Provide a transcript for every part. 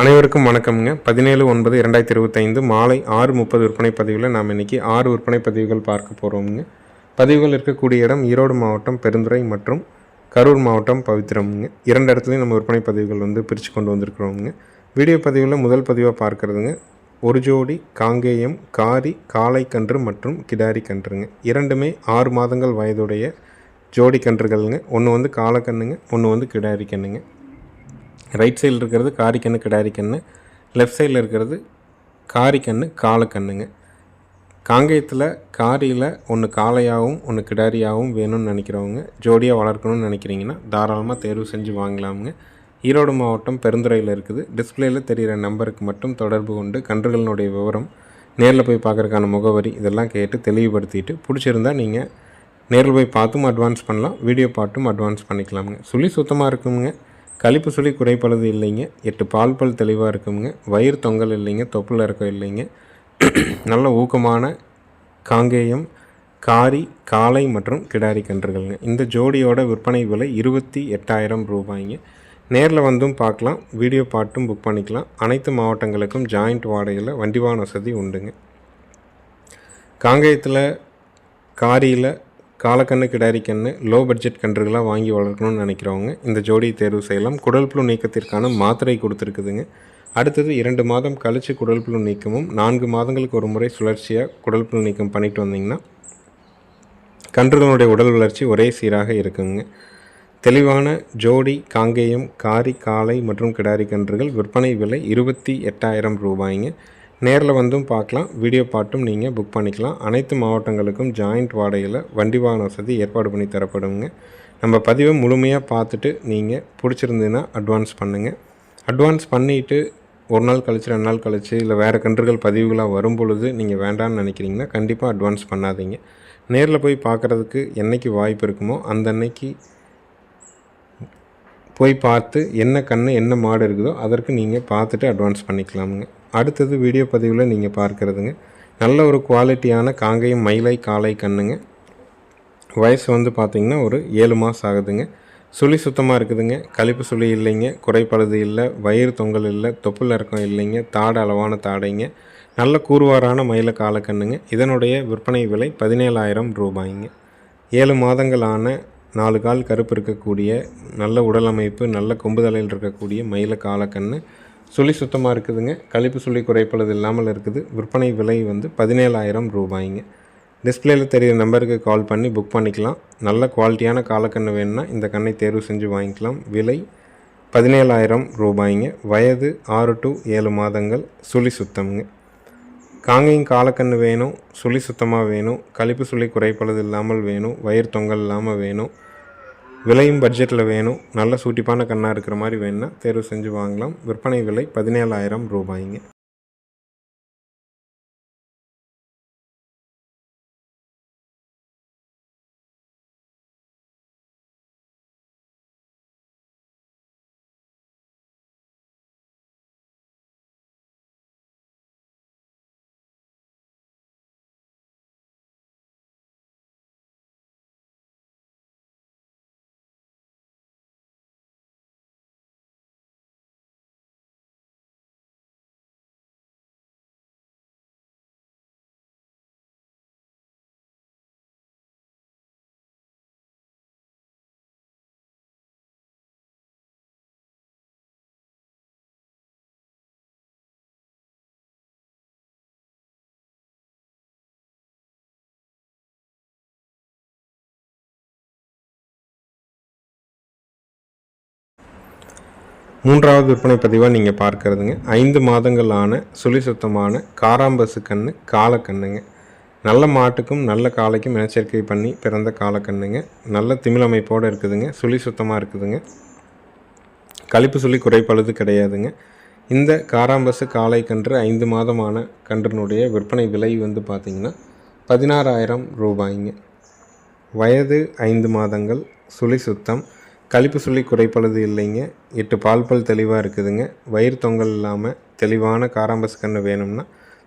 அனைவருக்கும் வணக்கம்ங்க. பதினேழு ஒன்பது இரண்டாயிரத்தி இருபத்தைந்து மாலை ஆறு முப்பது விற்பனை பதிவில் நாம் இன்றைக்கி ஆறு விற்பனை பதிவுகள் பார்க்க போகிறோமுங்க பதிவுகள் இருக்கக்கூடிய இடம் ஈரோடு மாவட்டம் பெருந்துறை மற்றும் கரூர் மாவட்டம் பவித்திரம்ங்க. இரண்டு இடத்துலையும் நம்ம விற்பனை பதிவுகள் வந்து பிரித்து கொண்டு வந்திருக்கிறோமுங்க. வீடியோ பதிவில் முதல் பதிவாக பார்க்குறதுங்க. ஒரு ஜோடி காங்கேயம் காரி காளை கன்று மற்றும் கிடாரி கன்றுங்க. இரண்டுமே ஆறு மாதங்கள் வயதுடைய ஜோடி கன்றுகள்ங்க. ஒன்று வந்து காளைக்கண்ணுங்க ஒன்று வந்து கிடாரி கண்ணுங்க ரைட் சைடில் இருக்கிறது காரிக்கண்ணு கிடாரி கண்ணு. லெஃப்ட் சைடில் இருக்கிறது காரிக்கண்ணு காலக்கண்ணுங்க காங்கேயத்தில் காரியில் ஒன்று காளையாகவும் ஒன்று கிடாரியாகவும் வேணும்னு நினைக்கிறவங்க ஜோடியாக வளர்க்கணும்னு நினைக்கிறீங்கன்னா தாராளமாக தேர்வு செஞ்சு வாங்கலாமுங்க. ஈரோடு மாவட்டம் பெருந்துறையில் இருக்குது. டிஸ்பிளேயில் தெரிகிற நம்பருக்கு மட்டும் தொடர்பு கொண்டு கன்றுகளினுடைய விவரம் நேரில் போய் பார்க்குறக்கான முகவரி இதெல்லாம் கேட்டு தெளிவுபடுத்திட்டு பிடிச்சிருந்தா நீங்கள் நேரில் போய் பார்த்தும் அட்வான்ஸ் பண்ணலாம் வீடியோ பார்த்தும் அட்வான்ஸ் பண்ணிக்கலாமுங்க. சுழி சுத்தமாக இருக்குங்க. கழிப்பு சுழி குறைப்பளது இல்லைங்க. எட்டு பால் பல் தெளிவாக இருக்குங்க. வயிறு தொங்கல் இல்லைங்க. தொப்புள் இறக்கம் இல்லைங்க. நல்ல ஊக்கமான காங்கேயம் காரி காளை மற்றும் கிடாரி கன்றுகள்ங்க. இந்த ஜோடியோட விற்பனை விலை இருபத்தி எட்டாயிரம் ரூபாய்ங்க. நேரில் வந்தும் பார்க்கலாம். வீடியோ பாட்டும் புக் பண்ணிக்கலாம். அனைத்து மாவட்டங்களுக்கும் ஜாயிண்ட் வாடகையில் வண்டிவான வசதி உண்டுங்க. காங்கேயத்தில் காரியில் காலக்கண்ணு கிடாரிக்கண்ணு லோ பட்ஜெட் கன்றுகளாக வாங்கி வளர்க்கணும்னு நினைக்கிறவங்க இந்த ஜோடியை தேர்வு செய்யலாம். குடல் புழு நீக்கத்திற்கான மாத்திரை கொடுத்துருக்குதுங்க. அடுத்தது இரண்டு மாதம் கழித்து குடல் புழு நீக்கமும் நான்கு மாதங்களுக்கு ஒரு முறை சுழற்சியாக குடல் புழு நீக்கம் பண்ணிட்டு வந்தீங்கன்னா கன்றுகளுடைய உடல் வளர்ச்சி ஒரே சீராக இருக்குங்க. தெளிவான ஜோடி காங்கேயம் காரி காளை மற்றும் கிடாரி கன்றுகள் விற்பனை விலை இருபத்தி எட்டாயிரம் ரூபாய்ங்க. நேரில் வந்தும் பார்க்கலாம். வீடியோ பாட்டும் நீங்கள் புக் பண்ணிக்கலாம். அனைத்து மாவட்டங்களுக்கும் ஜாயிண்ட் வாடகையில் வண்டி வாகன வசதி ஏற்பாடு பண்ணி தரப்படுங்க. நம்ம பதிவை முழுமையாக பார்த்துட்டு நீங்கள் பிடிச்சிருந்ததுன்னா அட்வான்ஸ் பண்ணுங்கள் அட்வான்ஸ் பண்ணிவிட்டு ஒரு நாள் கழிச்சு ரெண்டு நாள் கழிச்சு இல்லை வேறு கன்றுகள் பதிவுகளாக வரும் பொழுது நீங்கள் வேண்டாம்னு நினைக்கிறீங்கன்னா கண்டிப்பாக அட்வான்ஸ் பண்ணாதீங்க. நேரில் போய் பார்க்குறதுக்கு என்றைக்கு வாய்ப்பு இருக்குமோ அந்த அன்னைக்கு போய் பார்த்து என்ன கன்று என்ன மாடு இருக்குதோ அதற்கு நீங்கள் பார்த்துட்டு அட்வான்ஸ் பண்ணிக்கலாமுங்க. அடுத்தது வீடியோ பதிவில் நீங்கள் பார்க்குறதுங்க. நல்ல ஒரு குவாலிட்டியான காங்கேயம் மயிலை காளை கண்ணுங்க. வயசு வந்து பார்த்திங்கன்னா ஒரு ஏழு மாதம் ஆகுதுங்க. சுழி சுத்தமாக இருக்குதுங்க. கழிப்பு சுழி இல்லைங்க. குறைப்பழுது இல்லை. வயிறு தொங்கல் இல்லை. தொப்புள் இறக்கம் இல்லைங்க. தாடை அளவான தாடைங்க. நல்ல கூறுவாரான மயில காலக்கண்ணுங்க இதனுடைய விற்பனை விலை பதினேழாயிரம் ரூபாய்ங்க. ஏழு மாதங்களான நாலு கால் கருப்பு இருக்கக்கூடிய நல்ல உடல் அமைப்பு நல்ல கொம்புதலையில் இருக்கக்கூடிய மயில காலக்கண்ணு சுழி சுத்தமாக இருக்குதுங்க. கழிப்பு சுழி குறைப்பளது இல்லாமல் இருக்குது. விற்பனை விலை வந்து பதினேழாயிரம் ரூபாய்ங்க. டிஸ்பிளேயில் தெரிகிற நம்பருக்கு கால் பண்ணி புக் பண்ணிக்கலாம். நல்ல குவாலிட்டியான காலக்கண்ணு வேணும்னா இந்த கண்ணை தேர்வு செஞ்சு வாங்கிக்கலாம். விலை பதினேழாயிரம் ரூபாய்ங்க. வயது ஆறு டு ஏழு மாதங்கள். சுழி சுத்தம்ங்க. காங்கையும் காலக்கண்ணு வேணும். சுழி சுத்தமாக வேணும். கழிப்பு சுழி குறைப்பளது இல்லாமல் வேணும். வயிறு தொங்கல் இல்லாமல் வேணும். விலையும் பட்ஜெட்டில் வேணும். நல்ல சூட்டிப்பான கண்ணாக இருக்கிற மாதிரி வேணும்னா தேர்வு செஞ்சு வாங்கலாம். விற்பனை விலை பதினேழாயிரம் ரூபாய்ங்க. மூன்றாவது விற்பனை பதிவாக நீங்கள் பார்க்குறதுங்க. ஐந்து மாதங்கள் ஆன சுழி சுத்தமான காராம்பசு கன்று காலக்கண்ணுங்க நல்ல மாட்டுக்கும் நல்ல காளைக்கும் இனச்சேர்க்கை பண்ணி பிறந்த காலக்கண்ணுங்க நல்ல திமிழமைப்போடு இருக்குதுங்க. சுழி சுத்தமாக இருக்குதுங்க. கழிப்பு சுழி குறைப்பழுது கிடையாதுங்க. இந்த காராம்பசு காலை கன்று ஐந்து மாதமான கன்றினுடைய விற்பனை விலை வந்து பார்த்திங்கன்னா பதினாறாயிரம் ரூபாய்ங்க. வயது ஐந்து மாதங்கள் சுழி சுத்தம் கழிப்பு சொல்லி குறைப்பழுது இல்லைங்க. எட்டு பால் பல் தெளிவாக இருக்குதுங்க. வயிறு தொங்கல் இல்லாமல் தெளிவான காராம்பஸ் கன்று வேணும்னா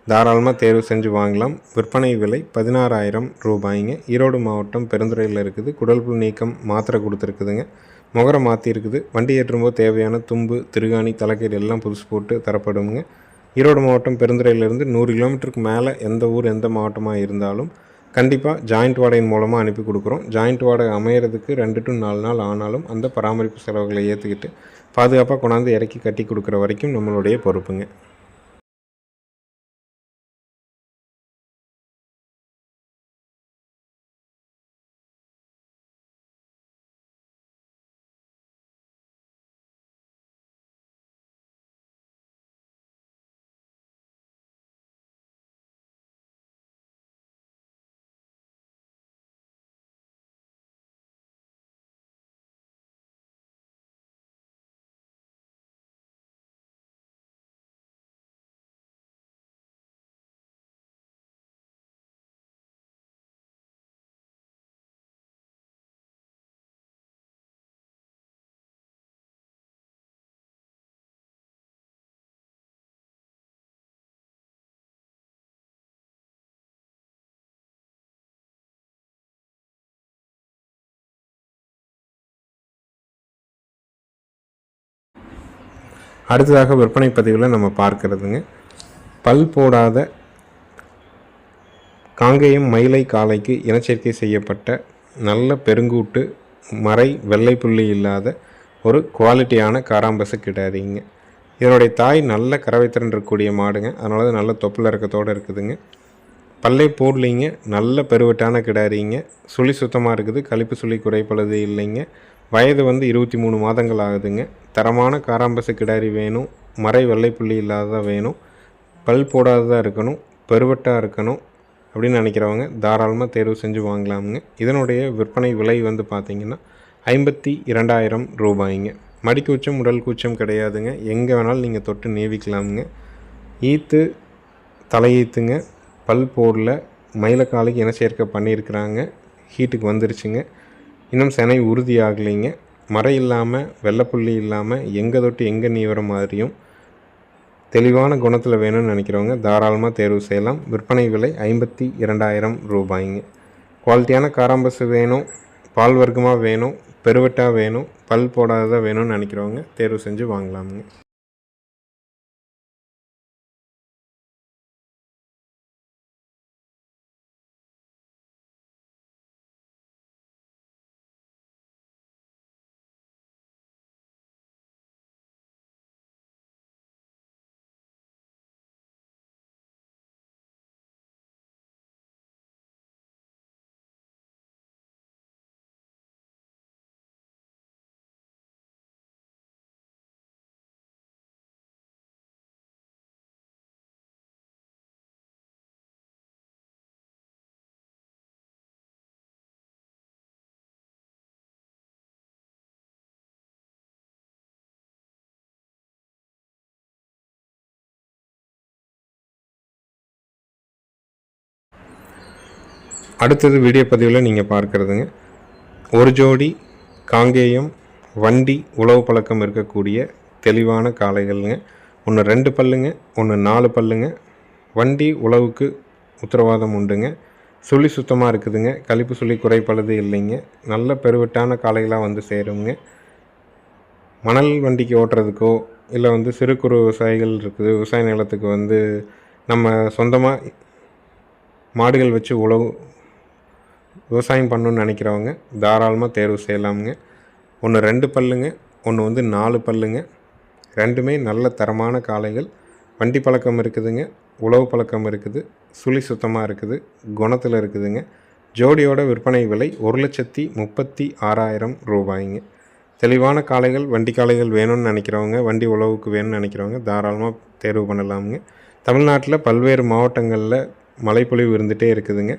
தாராளமாக தேர்வு செஞ்சு வாங்கலாம். விற்பனை விலை பதினாறாயிரம் ரூபாய்ங்க. ஈரோடு மாவட்டம் பெருந்துறையில் இருக்குது. குடல் புல் நீக்கம் மாத்திரை கொடுத்துருக்குதுங்க. முகரம் மாற்றிருக்குது வண்டி ஏற்றும்போது தேவையான தும்பு திருகாணி தலைக்கீடு எல்லாம் புதுசு போட்டு தரப்படுங்க ஈரோடு மாவட்டம் பெருந்துறையிலிருந்து நூறு கிலோமீட்டருக்கு மேலே எந்த ஊர் எந்த மாவட்டமாக இருந்தாலும் கண்டிப்பாக ஜாயிண்ட் வாடகையின் மூலமாக அனுப்பி கொடுக்குறோம். ஜாயிண்ட் வாடகை அமையிறதுக்கு ரெண்டு டு நாலு நாள் ஆனாலும் அந்த பராமரிப்பு செலவுகளை ஏற்றுக்கிட்டு பாதுகாப்பாக கொண்டாந்து இறக்கி கட்டி கொடுக்குற வரைக்கும் நம்மளுடைய பொறுப்புங்க. அடுத்ததாக விற்பனை பதிவில் நம்ம பார்க்கறதுங்க. பல் போடாத காங்கேயம் மயிலை காளைக்கு இனச்சேர்க்கை செய்யப்பட்ட நல்ல பெருங்கூட்டு மறை வெள்ளை புள்ளி இல்லாத ஒரு குவாலிட்டியான காராம்பசு கிடாரிங்க இதனுடைய தாய் நல்ல கறவைத்திறன் இருக்கக்கூடிய மாடுங்க. அதனால நல்ல தொப்பில் இறக்கத்தோடு இருக்குதுங்க. பல்லை போடலிங்க. நல்ல பெருவட்டான கிடாரிங்க சுழி சுத்தமாக இருக்குது. கழிப்பு சுழி குறைப்பளது இல்லைங்க. வயது வந்து இருபத்தி மூணு மாதங்கள் ஆகுதுங்க. தரமான காராம்பசு கிடாரி வேணும். மறை வெள்ளைப்புள்ளி இல்லாததாக வேணும். பல் போடாததாக இருக்கணும். பெருவட்டாக இருக்கணும் அப்படின்னு நினைக்கிறவங்க தாராளமாக தேர்வு செஞ்சு வாங்கலாமுங்க. இதனுடைய விற்பனை விலை வந்து பார்த்திங்கன்னா ஐம்பத்தி இரண்டாயிரம் ரூபாய்ங்க. மடிக்கூச்சம் உடல் கூச்சம் கிடையாதுங்க. எங்கே வேணாலும் நீங்கள் தொட்டு நீவிக்கலாமுங்க. ஈத்து தலையீத்துங்க. பல் போரில் மயிலக்காலுக்கு இன சேர்க்க பண்ணியிருக்கிறாங்க. ஹீட்டுக்கு வந்துருச்சுங்க. இன்னும் செனை உறுதி ஆகலைங்க. மறை இல்லாமல் வெள்ளைப்புள்ளி இல்லாமல் எங்கே தொட்டு எங்கே நீவர மாதிரியும் தெளிவான குணத்தில் வேணும்னு நினைக்கிறவங்க தாராளமாக தேர்வு செய்யலாம். விற்பனை விலை ஐம்பத்தி இரண்டாயிரம் ரூபாய்ங்க. குவாலிட்டியான காராம்பசு வேணும் பால் வர்க்கமாக வேணும் பெருவெட்டாக வேணும் பல் போடாததாக வேணும்னு நினைக்கிறவங்க தேர்வு செஞ்சு வாங்கலாமுங்க. அடுத்தது வீடியோ பதிவில் நீங்கள் பார்க்குறதுங்க. ஒரு ஜோடி காங்கேயம் வண்டி உழவு பழக்கம் இருக்கக்கூடிய தெளிவான காளைகள்ங்க. ஒன்று ரெண்டு பல்லுங்க ஒன்று நாலு பல்லுங்க. வண்டி உழவுக்கு உத்தரவாதம் உண்டுங்க. சுழி சுத்தமாக இருக்குதுங்க. கழிப்பு சுழி குறைப்பழுது இல்லைங்க. நல்ல பெருவெட்டான காளைகளாக வந்து சேருங்க. மணல் வண்டிக்கு ஓட்டுறதுக்கோ இல்லை வந்து சிறு குறு விவசாயிகள் இருக்குது. விவசாய நிலத்துக்கு வந்து நம்ம சொந்தமாக மாடுகள் வச்சு உழவு விவசாயம் பண்ணணுன்னு நினைக்கிறவங்க தாராளமாக தேர்வு செய்யலாமுங்க. ஒன்று ரெண்டு பல்லுங்க ஒன்று வந்து நாலு பல்லுங்க. ரெண்டுமே நல்ல தரமான காளைகள். வண்டி பழக்கம் இருக்குதுங்க உழவு பழக்கம் இருக்குது சுழி சுத்தமாக இருக்குது குணத்தில் இருக்குதுங்க. ஜோடியோட விற்பனை விலை ஒரு லட்சத்தி முப்பத்தி ஆறாயிரம் ரூபாய்ங்க. தெளிவான காளைகள் வண்டி காளைகள் வேணும்னு நினைக்கிறவங்க வண்டி உழவுக்கு வேணும்னு நினைக்கிறவங்க தாராளமாக தேர்வு பண்ணலாமுங்க. தமிழ்நாட்டில் பல்வேறு மாவட்டங்களில் மழைப்பொழிவு இருந்துகிட்டே இருக்குதுங்க.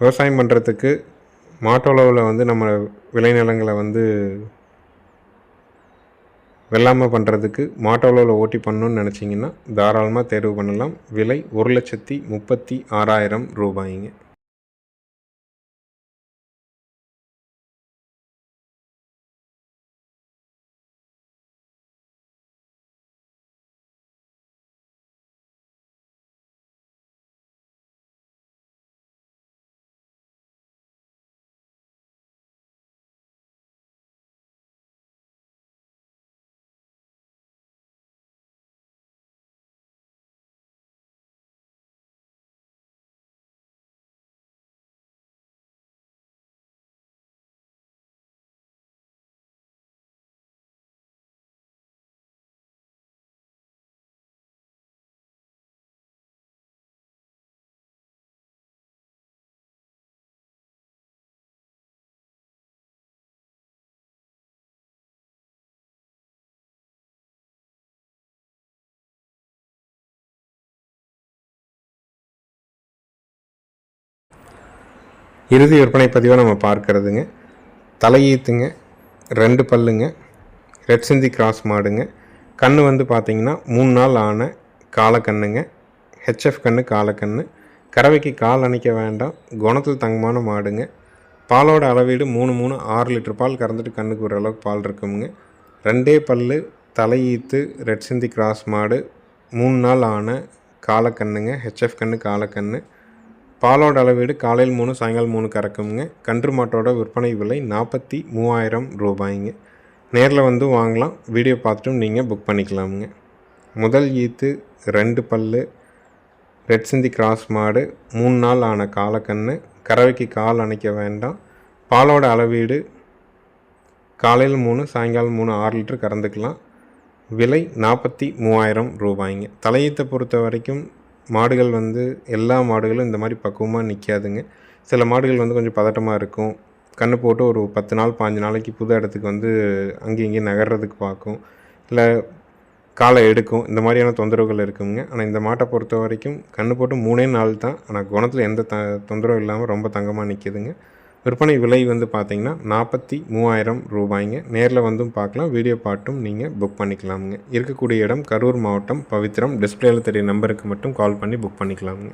விவசாயம் பண்ணுறதுக்கு மாட்டோளவில் வந்து நம்ம விளைநிலங்களை வந்து வெள்ளாமல் பண்ணுறதுக்கு மாட்டோளவில் ஓட்டி பண்ணணுன்னு நினச்சிங்கன்னா தாராளமாக தேர்வு பண்ணலாம். விலை ஒரு லட்சத்தி முப்பத்தி ஆறாயிரம் ரூபாய்ங்க. இறுதி விற்பனை பதிவாக நம்ம பார்க்கறதுங்க. தலையீத்துங்க ரெண்டு பல்லுங்க ரெட் சிந்தி கிராஸ் மாடுங்க. கன்று வந்து பார்த்திங்கன்னா மூணு நாள் ஆன காலக்கண்ணுங்க. ஹெச்எஃப் கண்ணு காலக்கண்ணு. கறவைக்கு கால் அணைக்க வேண்டாம். குணத்தில் தங்கமான மாடுங்க. பாலோட அளவீடு மூணு மூணு ஆறு லிட்டர் பால் கறந்துட்டு கண்ணுக்கு ஒரு அளவுக்கு பால் இருக்குங்க ரெண்டே பல்லு தலையீத்து ரெட் சிந்தி கிராஸ் மாடு மூணு நாள் ஆன காலக்கண்ணுங்க. ஹெச்எஃப் கண்ணு காலக்கண்ணு. பாலோட அளவீடு காலையில் மூணு சாயங்காலம் மூணு கறக்குங்க கன்று மாட்டோட விற்பனை விலை நாற்பத்தி மூவாயிரம் ரூபாய்ங்க. நேரில் வந்து வாங்கலாம். வீடியோ பார்த்துட்டும் நீங்கள் புக் பண்ணிக்கலாமுங்க. முதல் ஈத்து ரெண்டு பல்லு ரெட் சிந்தி கிராஸ் மாடு மூணு நாள் ஆன காலக்கண்ணு. கறவைக்கு கால் அணைக்க வேண்டாம். பாலோட அளவீடு காலையில் மூணு சாயங்காலம் மூணு ஆறு லிட்டர் கறந்துக்கலாம். விலை நாற்பத்தி மூவாயிரம் ரூபாய்ங்க. தலையீத்தை பொறுத்த வரைக்கும் மாடுகள் வந்து எல்லா மாடுகளும் இந்த மாதிரி பக்குவமாக நிற்காதுங்க சில மாடுகள் வந்து கொஞ்சம் பதட்டமாக இருக்கும். கன்று போட்டு ஒரு பத்து நாள் பாஞ்சு நாளைக்கு புது இடத்துக்கு வந்து அங்கேயும் இங்கேயும் நகர்றதுக்கு பார்க்கும். இல்லை காலை எடுக்கும். இந்த மாதிரியான தொந்தரவுகள் இருக்குங்க. ஆனால் இந்த மாட்டை பொறுத்த வரைக்கும் கன்று போட்டு மூணே நாள் தான். ஆனால் குணத்தில் எந்த த தொந்தரவும் இல்லாமல் ரொம்ப தங்கமாக நிற்கிதுங்க விற்பனை விலை வந்து பார்த்தீங்கன்னா நாற்பத்தி மூவாயிரம் ரூபாய்ங்க. நேரில் வந்தும் பார்க்கலாம். வீடியோ பாட்டும் நீங்கள் புக் பண்ணிக்கலாமுங்க. இருக்கக்கூடிய இடம் கரூர் மாவட்டம் பவித்ரம். டிஸ்பிளேயில் தெரிய நம்பருக்கு மட்டும் கால் பண்ணி புக் பண்ணிக்கலாமுங்க.